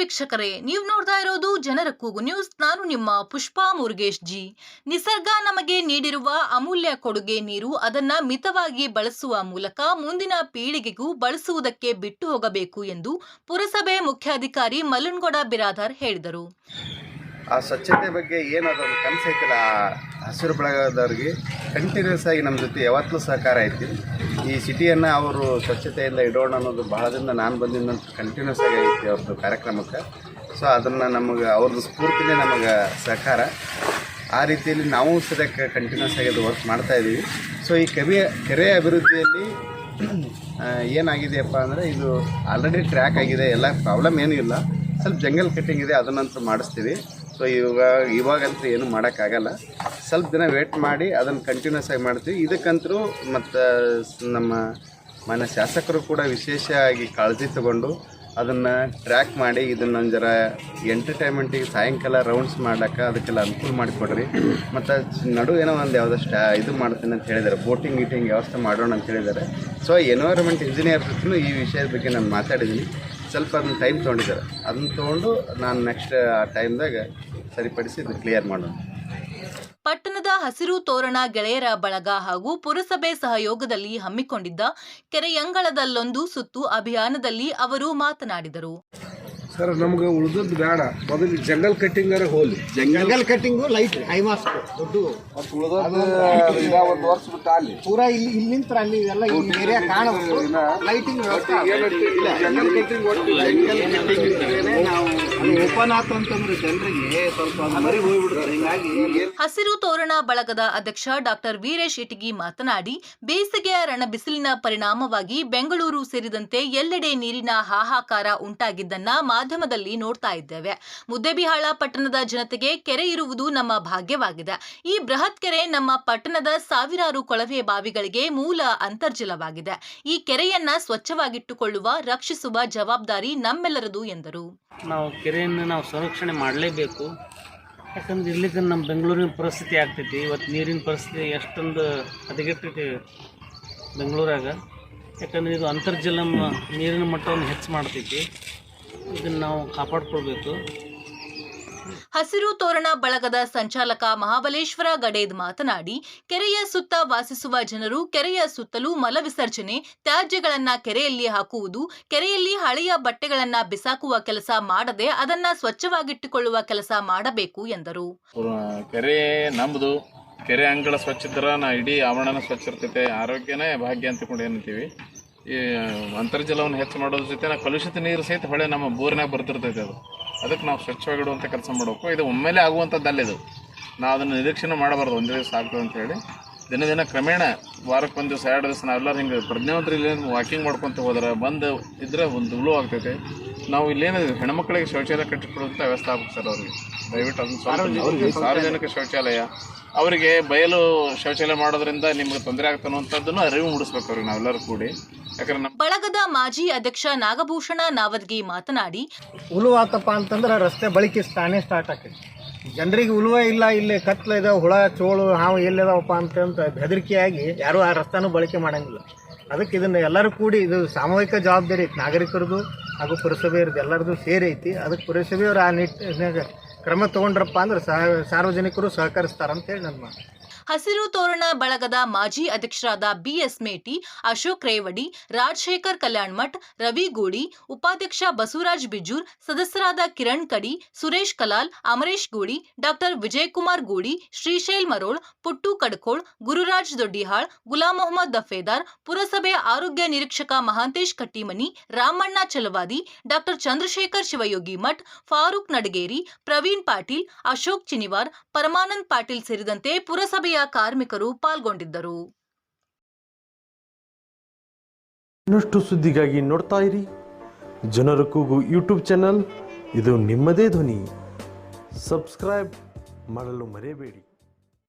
ವೀಕ್ಷಕರೇ, ನೀವು ನೋಡ್ತಾ ಇರೋದು ಜನರ ಕೂಗು ನ್ಯೂಸ್ ನಾನು ನಿಮ್ಮ ಪುಷ್ಪಾ ಮುರುಗೇಶ್ ಜಿ. ನಿಸರ್ಗ ನಮಗೆ ನೀಡಿರುವ ಅಮೂಲ್ಯ ಕೊಡುಗೆ ನೀರು, ಅದನ್ನ ಮಿತವಾಗಿ ಬಳಸುವ ಮೂಲಕ ಮುಂದಿನ ಪೀಳಿಗೆಗೂ ಬಳಸುವುದಕ್ಕೆ ಬಿಟ್ಟು ಹೋಗಬೇಕು ಎಂದು ಪುರಸಭೆ ಮುಖ್ಯಾಧಿಕಾರಿ ಮಲ್ಲನಗೌಡ ಬಿರಾದಾರ್ ಹೇಳಿದರು. ಆ ಸ್ವಚ್ಛತೆ ಬಗ್ಗೆ ಏನಾದರೂ ಅದೊಂದು ಕನಸು ಐತಲ್ಲ ಆ ಹಸಿರು ಬಳಗದವ್ರಿಗೆ ಕಂಟಿನ್ಯೂಸ್ ಆಗಿ ನಮ್ಮ ಜೊತೆ ಯಾವತ್ತೂ ಸಹಕಾರ ಐತಿ. ಈ ಸಿಟಿಯನ್ನು ಅವರು ಸ್ವಚ್ಛತೆಯಿಂದ ಇಡೋಣ ಅನ್ನೋದು ಬಹಳದಿಂದ ನಾನು ಬಂದಿದ್ದಂಥ ಕಂಟಿನ್ಯೂಸ್ ಆಗಿ ಐತಿ ಅವ್ರದ್ದು ಕಾರ್ಯಕ್ರಮಕ್ಕೆ. ಸೊ ಅದನ್ನು ನಮಗೆ ಅವ್ರದ್ದು ಸ್ಫೂರ್ತಿನೇ ನಮಗೆ ಸಹಕಾರ. ಆ ರೀತಿಯಲ್ಲಿ ನಾವು ಸದ್ಯಕ್ಕೆ ಕಂಟಿನ್ಯೂಸ್ ಆಗಿ ಅದು ವರ್ಕ್ ಮಾಡ್ತಾ ಇದ್ದೀವಿ ಸೊ ಈ ಕವಿಯ ಕೆರೆ ಅಭಿವೃದ್ಧಿಯಲ್ಲಿ ಏನಾಗಿದೆಯಪ್ಪ ಅಂದರೆ ಇದು ಆಲ್ರೆಡಿ ಟ್ರ್ಯಾಕ್ ಆಗಿದೆ, ಎಲ್ಲ ಪ್ರಾಬ್ಲಮ್ ಏನೂ ಇಲ್ಲ. ಸ್ವಲ್ಪ ಜಂಗಲ್ ಕಟ್ಟಿಂಗ್ ಇದೆ ಅದನ್ನಂತೂ ಮಾಡಿಸ್ತೀವಿ. ಸೊ ಇವಾಗ, ಇವಾಗಂತೂ ಏನು ಮಾಡೋಕ್ಕಾಗಲ್ಲ. ಸ್ವಲ್ಪ ದಿನ ವೇಟ್ ಮಾಡಿ, ಅದನ್ನು ಕಂಟಿನ್ಯೂಸ್ ಆಗಿ ಮಾಡ್ತೀವಿ. ಇದಕ್ಕಂತರೂ ಮತ್ತು, ನಮ್ಮ ಮನೆ ಶಾಸಕರು ಕೂಡ ವಿಶೇಷವಾಗಿ ಕಾಳಜಿ ತಗೊಂಡು ಅದನ್ನು ಟ್ರ್ಯಾಕ್ ಮಾಡಿ, ಇದನ್ನು ಜರ ಎಂಟರ್ಟೈನ್ಮೆಂಟಿಗೆ ಸಾಯಂಕಾಲ ರೌಂಡ್ಸ್ ಮಾಡ್ಲಿಕ್ಕೆ ಅದಕ್ಕೆಲ್ಲ ಅನುಕೂಲ ಮಾಡಿಕೊಡ್ರಿ. ಮತ್ತು, ನಡು ಏನೋ ಒಂದು ಯಾವುದೋ ಸ್ಟಾ ಇದು ಮಾಡ್ತೀನಿ ಅಂತ ಹೇಳಿದ್ದಾರೆ ಬೋಟಿಂಗ್ ಗೀಟಿಂಗ್ ವ್ಯವಸ್ಥೆ ಮಾಡೋಣ ಅಂತ ಹೇಳಿದ್ದಾರೆ ಸೊ ಎನ್ವೈರ್ಮೆಂಟ್ ಇಂಜಿನಿಯರ್ ಜೊತೆ ಈ ವಿಷಯದ ಬಗ್ಗೆ ನಾನು ಮಾತಾಡಿದ್ದೀನಿ. ಸ್ವಲ್ಪ ಅದನ್ನು ಟೈಮ್ ತೊಗೊಂಡಿದ್ದಾರೆ. ಅದನ್ನ ತೊಗೊಂಡು ನಾನು ನೆಕ್ಸ್ಟ್ ಆ ಟೈಮ್ದಾಗ ಸರಿಪಡಿಸಿ ಇದು ಕ್ಲಿಯರ್ ಮಾಡೋಣ. ಪಟ್ಟಣದ ಹಸಿರು ತೋರಣ ಗೆಳೆಯರ ಬಳಗ ಹಾಗೂ ಪುರಸಭೆ ಸಹಯೋಗದಲ್ಲಿ ಹಮ್ಮಿಕೊಂಡಿದ್ದ ಕೆರೆಯಂಗಳದಲ್ಲೊಂದು ಸುತ್ತು ಅಭಿಯಾನದಲ್ಲಿ ಅವರು ಮಾತನಾಡಿದರು. ಸರ್ ನಮ್ಗೆ ಉಳಿದದ್ದು ಬೇಡ. ಮೊದಲು ಜಂಗಲ್ ಕಟ್ಟಿಂಗ್ ಹೋಲಿ. Jungle cutting light eye mask ದೊಡ್ಡ ಒಂದು ವರ್ಷ ಬಿಟ್ಟು ಅಲ್ಲಿ. ಪೂರಾ ಇಲ್ಲಿ ಇಲ್ಲಿ ನಿಂತ್ರ ಅಲ್ಲಿ ಎಲ್ಲ ಈ ಏರಿಯಾ ಕಾಣಬೇಕು ಲೈಟಿಂಗ್ ವ್ಯವಸ್ಥೆ ಜಂಗಲ್ ಕಟ್ಟಿಂಗ್ ಒಟ್ಟು ಓಪನ್ ಆತು ಅಂತಂದ್ರೆ ಜನರಿಗೆ ಸ್ವಲ್ಪ ಅದು ಮರಿ ಹೋಗ್ಬಿಡುತ್ತೆ ಹಿಂಗಾಗಿ ಹಸಿರು ತೋರಣ ಬಳಗದ ಅಧ್ಯಕ್ಷ ಡಾಕ್ಟರ್ ವೀರೇಶ್ ಇಟಗಿ ಮಾತನಾಡಿ ಬೇಸಿಗೆಯ ರಣಬಿಸಿಲಿನ ಪರಿಣಾಮವಾಗಿ ಬೆಂಗಳೂರು ಸೇರಿದಂತೆ ಎಲ್ಲೆಡೆ ನೀರಿನ ಹಾಹಾಕಾರ ಉಂಟಾಗಿದ್ದನ್ನ ಮಾಧ್ಯಮದಲ್ಲಿ ನೋಡ್ತಾ ಇದ್ದೇವೆ. ಮುದ್ದೆಬಿಹಾಳ ಪಟ್ಟಣದ ಜನತೆಗೆ ಕೆರೆ ಇರುವುದು ನಮ್ಮ ಭಾಗ್ಯವಾಗಿದೆ. ಈ ಬೃಹತ್ ಕೆರೆ ನಮ್ಮ ಪಟ್ಟಣದ ಸಾವಿರಾರು ಕೊಳವೆ ಬಾವಿಗಳಿಗೆ ಮೂಲ ಅಂತರ್ಜಲವಾಗಿದೆ. ಈ ಕೆರೆಯನ್ನ ಸ್ವಚ್ಛವಾಗಿಟ್ಟುಕೊಳ್ಳುವ ರಕ್ಷಿಸುವ ಜವಾಬ್ದಾರಿ ನಮ್ಮೆಲ್ಲರದು ಎಂದರು. ನಾವು ಕೆರೆಯನ್ನು ನಾವು ಸಂರಕ್ಷಣೆ ಮಾಡಲೇಬೇಕು. ಯಾಕಂದ್ರೆ ಇರ್ಲಿಕ್ಕೆ ನಮ್ಮ ಬೆಂಗಳೂರಿನ ಪರಿಸ್ಥಿತಿ ಆಗ್ತೈತಿ. ಇವತ್ತು ನೀರಿನ ಪರಿಸ್ಥಿತಿ ಎಷ್ಟೊಂದು ಹದಗೆಟ್ಟೈತಿ ಬೆಂಗಳೂರಾಗ. ಯಾಕಂದ್ರೆ ಇದು ಅಂತರ್ಜಲ ನೀರಿನ ಮಟ್ಟವನ್ನು ಹೆಚ್ಚು ಮಾಡ್ತೈತಿ. ಇದನ್ನು ನಾವು ಕಾಪಾಡ್ಕೊಳ್ಬೇಕು. ಹಸಿರು ತೋರಣ ಬಳಗದ ಸಂಚಾಲಕ ಮಹಾಬಲೇಶ್ವರ ಗಡೇದ್ ಮಾತನಾಡಿ, ಕೆರೆಯ ಸುತ್ತ ವಾಸಿಸುವ ಜನರು ಕೆರೆಯ ಸುತ್ತಲೂ ಮಲವಿಸರ್ಜನೆ ತ್ಯಾಜ್ಯಗಳನ್ನ ಕೆರೆಯಲ್ಲಿ ಹಾಕುವುದು, ಕೆರೆಯಲ್ಲಿ ಹಳೆಯ ಬಟ್ಟೆಗಳನ್ನ ಬಿಸಾಕುವ ಕೆಲಸ ಮಾಡದೆ ಅದನ್ನ ಸ್ವಚ್ಛವಾಗಿಟ್ಟುಕೊಳ್ಳುವ ಕೆಲಸ ಮಾಡಬೇಕು ಎಂದರು. ಕೆರೆ ನಮ್ದು ಕೆರೆ ಅಂಗಳ ಸ್ವಚ್ಛ ಇದ್ರೆ ನಾ ಇಡೀ ಆವರಣನ ಸ್ವಚ್ಛ ಇರ್ತೈತೆ, ಆರೋಗ್ಯನೇ ಭಾಗ್ಯ ಅಂತಕೊಂಡು ಏನಂತೀವಿ ಈ ಅಂತರ್ಜಲವನ್ನು ಹೆಚ್ಚು ಮಾಡೋದ್ರ ಜೊತೆ ಕಲುಷಿತ ನೀರು ಸಹಿತ ಹೊಳೆ ನಮ್ಮ ಬೋರ್ನಾಗ ಬರ್ತಿರ್ತೈತೆ ಅದು. ಅದಕ್ಕೆ ನಾವು ಸ್ವಚ್ಛವಾಗಿಡುವಂಥ ಕೆಲಸ ಮಾಡಬೇಕು. ಇದು ಒಮ್ಮೆಲೆ ಆಗುವಂಥದ್ದಲ್ಲ ಇದು. ನಾವು ಅದನ್ನು ನಿರೀಕ್ಷಣೆ ಮಾಡಬಾರ್ದು. ಒಂದು ದಿವಸ ಆಗ್ತದೆ ಅಂತ ಹೇಳಿ. ದಿನ ದಿನ ಕ್ರಮೇಣ ವಾರಕ್ಕೆ ಒಂದು ದಿವಸ ಎರಡು ದಿವಸ ನಾವೆಲ್ಲರೂ ಹಿಂಗೆ ಪ್ರಜ್ಞಾವಂತರು ಇಲ್ಲಿ ವಾಕಿಂಗ್ ಮಾಡ್ಕೊತ ಹೋದ್ರೆ ಬಂದು ಇದ್ರೆ ಒಂದು ಉಳು ಆಗ್ತೈತೆ. ನಾವು ಇಲ್ಲೇನು ಹೆಣ್ಮಕ್ಳಿಗೆ ಶೌಚಾಲಯ ಕಟ್ಟಿಕೊಡುವಂಥ ವ್ಯವಸ್ಥೆ ಆಗ್ಬೇಕು ಸರ್ ಅವ್ರಿಗೆ. ದಯವಿಟ್ಟು ಅದನ್ನು ಅವ್ರಿಗೆ ಸಾರ್ವಜನಿಕ ಶೌಚಾಲಯ. ಅವರಿಗೆ ಬಯಲು ಶೌಚಾಲಯ ಮಾಡೋದ್ರಿಂದ ನಿಮ್ಗೆ ತೊಂದರೆ ಆಗ್ತಾನೋ ಅಂಥದ್ದನ್ನು ಅರಿವು ಮೂಡಿಸ್ಬೇಕು ಅವ್ರಿಗೆ ನಾವೆಲ್ಲರೂ ಕೂಡಿ. ಯಾಕಂದ್ರೆ ನಮ್ಮ ಮಾಜಿ ಅಧ್ಯಕ್ಷ ನಾಗಭೂಷಣ ನಾವದ್ಗಿ ಮಾತನಾಡಿ ಉಲುವಾತಪ್ಪ ಅಂತಂದ್ರೆ ರಸ್ತೆ ಬಳಿಕೆ ತಾನೇ ಸ್ಟಾರ್ಟ್ ಆಕೈತಿ. ಜನರಿಗೆ ಉಲುವ ಇಲ್ಲ, ಇಲ್ಲಿ ಕತ್ಲ ಇದಾವ ಹುಳ, ಚೋಳು, ಹಾವು ಎಲ್ಲಿದಾವಪ್ಪ ಅಂತಂತ ಬೆದರಿಕೆಯಾಗಿ ಯಾರು ಆ ರಸ್ತಾನು ಬಳಕೆ ಮಾಡಂಗಿಲ್ಲ. ಅದಕ್ಕೆ ಇದನ್ನ ಎಲ್ಲರೂ ಕೂಡಿ ಇದು ಸಾಮೂಹಿಕ ಜವಾಬ್ದಾರಿ ಐತಿ, ನಾಗರಿಕರದು ಹಾಗೂ ಪುರಸಭೆಯವ್ರದ್ದು ಎಲ್ಲರದು ಸೇರಿ ಐತಿ. ಅದಕ್ಕೆ ಪುರಸಭೆಯವರು ಆ ನಿಟ್ಟಿನಾಗ ಕ್ರಮ ತಗೊಂಡ್ರಪ್ಪ ಅಂದ್ರೆ ಸಾರ್ವಜನಿಕರು ಸಹಕರಿಸ್ತಾರಂತೇಳಿ ನನ್ನ ಮಾತು. ಹಸಿರು ತೋರಣ ಬಳಗದ ಮಾಜಿ ಅಧ್ಯಕ್ಷರಾದ ಬಿಎಸ್ ಮೇಟಿ, ಅಶೋಕ್ ರೇವಡಿ, ರಾಜಶೇಖರ್ ಕಲ್ಯಾಣ್ಮಠ್ ರವಿ ಗೂಡಿ ಉಪಾಧ್ಯಕ್ಷ ಬಸವರಾಜ್ ಬಿಜೂರ್, ಸದಸ್ಯರಾದ ಕಿರಣ್ ಕಡಿ, ಸುರೇಶ್ ಕಲಾಲ್, ಅಮರೇಶ್ ಗೂಡಿ ಡಾಕ್ಟರ್ ವಿಜಯಕುಮಾರ್ ಗೂಡಿ ಶ್ರೀಶೈಲ್ ಮರೋಳ್, ಪುಟ್ಟು ಕಡ್ಕೋಳ್, ಗುರುರಾಜ್ ದೊಡ್ಡಿಹಾಳ್, ಗುಲಾಂ ಮೊಹಮ್ಮದ್ ದಫೇದಾರ್ ಪುರಸಭೆ ಆರೋಗ್ಯ ನಿರೀಕ್ಷಕ ಮಹಾಂತೇಶ್ ಕಟ್ಟಿಮನಿ, ರಾಮಣ್ಣ ಚಲವಾದಿ, ಡಾಕ್ಟರ್ ಚಂದ್ರಶೇಖರ್ ಶಿವಯೋಗಿ ಮಠ್, ಫಾರೂಕ್ ನಡಗೇರಿ, ಪ್ರವೀಣ್ ಪಾಟೀಲ್, ಅಶೋಕ್ ಚಿನಿವಾರ್, ಪರಮಾನಂದ್ ಪಾಟೀಲ್ ಸೇರಿದಂತೆ ಪುರಸಭೆಯ ಕಾರ್ಮಿಕರು ಪಾಲ್ಗೊಂಡಿದ್ದರು. ಇನ್ನಷ್ಟು ಸುದ್ದಿಗಾಗಿ ನೋಡ್ತಾ ಇರಿ. ಜನರ ಕೂಗು ಯೂಟ್ಯೂಬ್ ಚಾನಲ್. ಇದು ನಿಮ್ಮದೇ ಧ್ವನಿ. ಸಬ್ಸ್ಕ್ರೈಬ್ ಮಾಡಲು ಮರೆಯಬೇಡಿ.